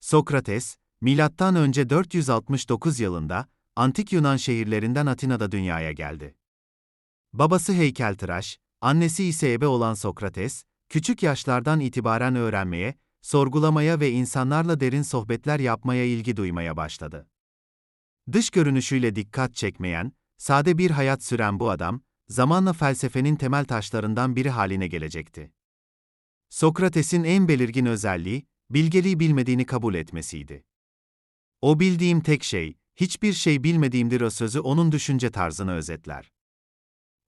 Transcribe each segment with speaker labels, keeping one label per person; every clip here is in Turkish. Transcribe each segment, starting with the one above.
Speaker 1: Sokrates, milattan önce 469 yılında antik Yunan şehirlerinden Atina'da dünyaya geldi. Babası heykeltıraş, annesi ise ebe olan Sokrates, küçük yaşlardan itibaren öğrenmeye, sorgulamaya ve insanlarla derin sohbetler yapmaya ilgi duymaya başladı. Dış görünüşüyle dikkat çekmeyen, sade bir hayat süren bu adam, zamanla felsefenin temel taşlarından biri haline gelecekti. Sokrates'in en belirgin özelliği, bilgeliği bilmediğini kabul etmesiydi. O bildiğim tek şey, hiçbir şey bilmediğimdir o sözü onun düşünce tarzını özetler.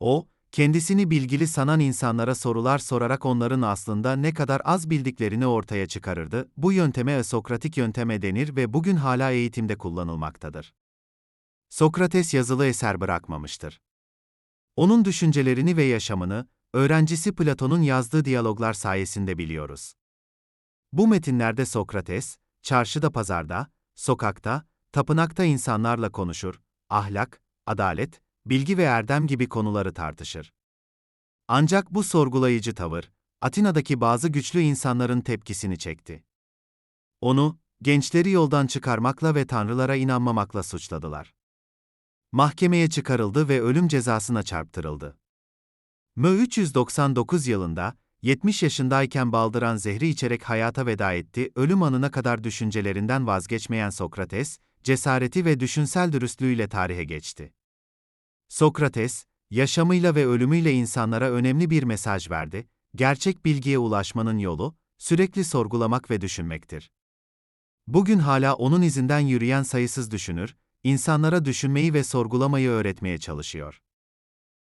Speaker 1: O, kendisini bilgili sanan insanlara sorular sorarak onların aslında ne kadar az bildiklerini ortaya çıkarırdı. Bu yönteme Sokratik yönteme denir ve bugün hala eğitimde kullanılmaktadır. Sokrates yazılı eser bırakmamıştır. Onun düşüncelerini ve yaşamını, öğrencisi Platon'un yazdığı diyaloglar sayesinde biliyoruz. Bu metinlerde Sokrates, çarşıda pazarda, sokakta, tapınakta insanlarla konuşur, ahlak, adalet, bilgi ve erdem gibi konuları tartışır. Ancak bu sorgulayıcı tavır, Atina'daki bazı güçlü insanların tepkisini çekti. Onu, gençleri yoldan çıkarmakla ve tanrılara inanmamakla suçladılar. Mahkemeye çıkarıldı ve ölüm cezasına çarptırıldı. Mö 399 yılında, 70 yaşındayken baldıran zehri içerek hayata veda etti, ölüm anına kadar düşüncelerinden vazgeçmeyen Sokrates, cesareti ve düşünsel dürüstlüğüyle tarihe geçti. Sokrates, yaşamıyla ve ölümüyle insanlara önemli bir mesaj verdi, gerçek bilgiye ulaşmanın yolu, sürekli sorgulamak ve düşünmektir. Bugün hala onun izinden yürüyen sayısız düşünür, insanlara düşünmeyi ve sorgulamayı öğretmeye çalışıyor.